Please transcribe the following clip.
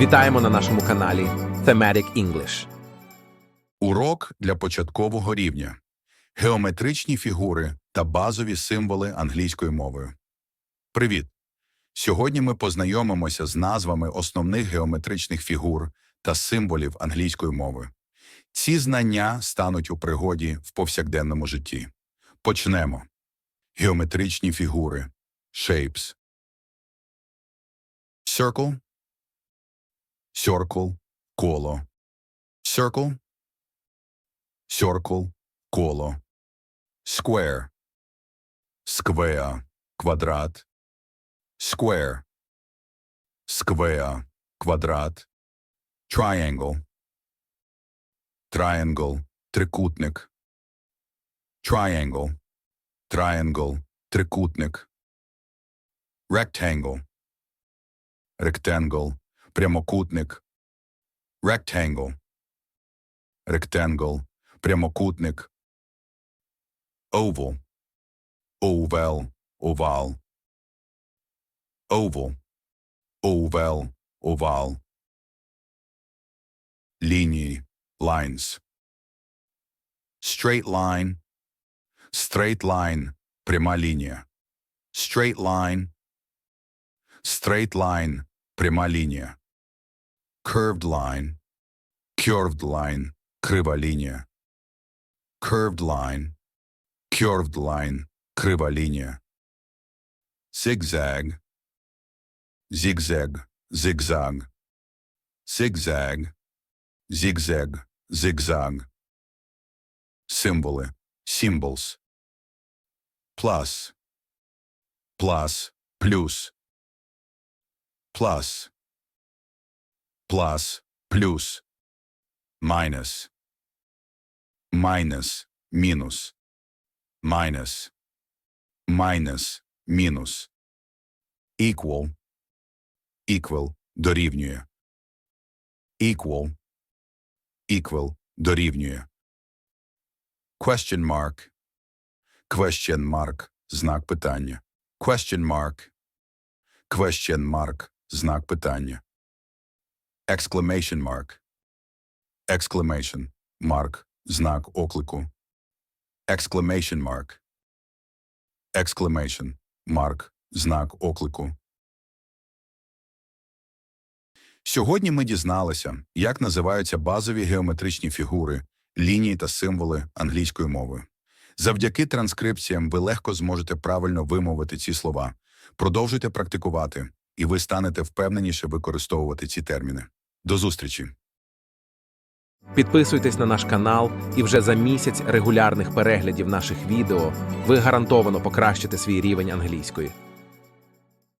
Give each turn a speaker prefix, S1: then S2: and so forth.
S1: Вітаємо на нашому каналі Thematic English.
S2: Урок для початкового рівня. Геометричні фігури та базові символи англійською мовою. Привіт! Сьогодні ми познайомимося з назвами основних геометричних фігур та символів англійської мови. Ці знання стануть у пригоді в повсякденному житті. Почнемо. Геометричні фігури. Shapes. Circle. Circle. Коло. Circle. Circle – коло. Square – сквеа, квадрат. Square – сквеа, квадрат. Triangle – triangle, трикутник. Triangle – triangle, трикутник. Rectangle – rectangle, прямокутник. Rectangle – rectangle, прямокутник. Oval. Овал, овал. Oval. Овал, овал. Лінії, lines. Straight line. Straight line, пряма лінія. Straight line. Straight line, пряма лінія. Curved line. Curved line, крива лінія. Curved line. Curved line. Крива лінія. Zigzag. Zigzag. Zigzag. Zigzag. Zigzag. Zigzag. Символи. Symbols. Plus. Plus. Плюс. Plus. Plus. Плюс. Minus. Minus. Мінус. Minus. Minus. Мінус. Equal. Equal. Дорівнює. Equal. Equal. Дорівнює. Question mark. Question mark. Знак питання. Question mark. Question mark. Знак питання. Exclamation mark. Exclamation. Mark. Знак оклику. Exclamation mark. Exclamation. Mark. Знак оклику. Сьогодні ми дізналися, як називаються базові геометричні фігури, лінії та символи англійською мовою. Завдяки транскрипціям ви легко зможете правильно вимовити ці слова. Продовжуйте практикувати, і ви станете впевненіше використовувати ці терміни. До зустрічі!
S1: Підписуйтесь на наш канал, і вже за місяць регулярних переглядів наших відео ви гарантовано покращите свій рівень англійської.